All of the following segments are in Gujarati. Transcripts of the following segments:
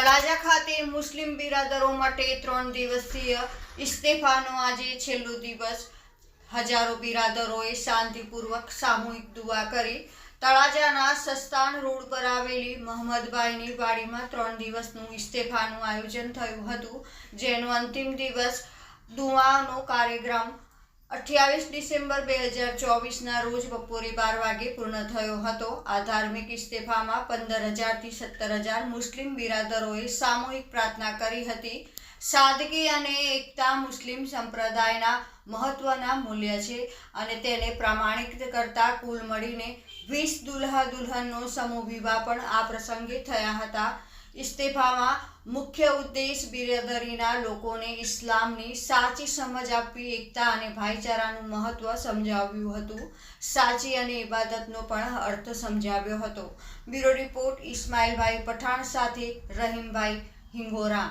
તળાજા ખાતે મુસ્લિમ બિરાદરો માટે ત્રણ દિવસીય ઇસ્તેફાનો આજે છેલ્લો દિવસ. હજારો બિરાદરોએ શાંતિપૂર્વક સામૂહિક દુઆ કરી. તળાજાના સસ્તાન રોડ પર આવેલી મહમદભાઈની વાડીમાં ત્રણ દિવસનું ઇસ્તેફાનું આયોજન થયું હતું, જેનો અંતિમ દિવસ દુઆનો કાર્યક્રમ અઠ્યાવીસ ડિસેમ્બર બે હજાર ચોવીસના રોજ બપોરે બાર વાગે પૂર્ણ થયો હતો. આ ધાર્મિક ઇસ્તેફામાં પંદર હજારથી સત્તર હજાર મુસ્લિમ બિરાદરોએ સામૂહિક પ્રાર્થના કરી હતી. સાદગી અને એકતા મુસ્લિમ સંપ્રદાયના મહત્વના મૂલ્ય છે અને તેને પ્રામાણિક કરતા કુલ મળીને વીસ દુલ્હા દુલ્હનનો સમૂહ વિવાહ પણ આ પ્રસંગે થયા હતા. ઇસ્તેફામાં મુખ્ય ઉદ્દેશ બિરાદરીના લોકોને ઇસ્લામની સાચી સમજ આપવી, એકતા અને ભાઈચારાનું મહત્વ સમજાવ્યું હતું. સાચી અને ઇબાદતનો પણ અર્થ સમજાવ્યો હતો. બ્યુરો રિપોર્ટ, ઇસ્માઇલભાઈ પઠાણ સાથે રહીમભાઈ હિંગોરા.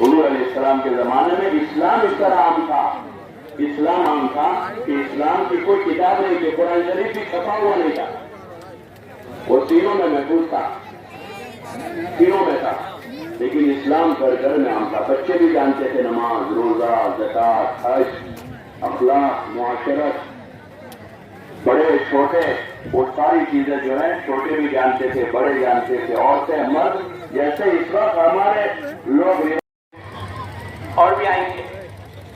हुजूर के जमाने में इस्लाम इस तरह आम था। इस्लाम आम था कि इस्लाम की कोई किताब नहीं थी कुरान शरीफ भी छपा हुआ नहीं था। वो तीनों में महफूज था। तीनों में था। लेकिन इस्लाम घर घर में आम था। बच्चे भी जानते थे नमाज़, रोजा, जक़ात, हज, अखलाक, मुआशरत। बड़े, छोटे, वो सारी चीज़ें जो है, छोटे भी जानते थे, बड़े जानते थे। औरतें, मर्द, जैसे इस वक्त हमारे लोग और भी आएँगे।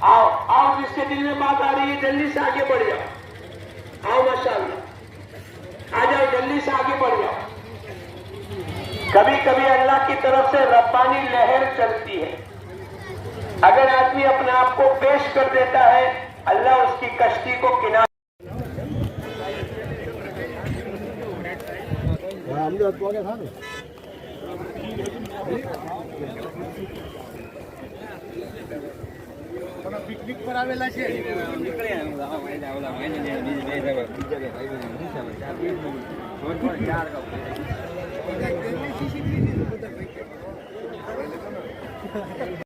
आओ आओ जिसके दिल में बात आ रही है, जल्दी से आगे बढ़ जाओ। आओ, माशाल्लाह। आ जाओ, जल्दी से आगे बढ़ जाओ। कभी कभी अल्लाह की तरफ़ से रब्बानी लहर चलती है। अगर आदमी अपने आप को पेश कर देता है, अल्लाह उसकी कश्ती को किनारे પિકનિક પર આવેલા છે?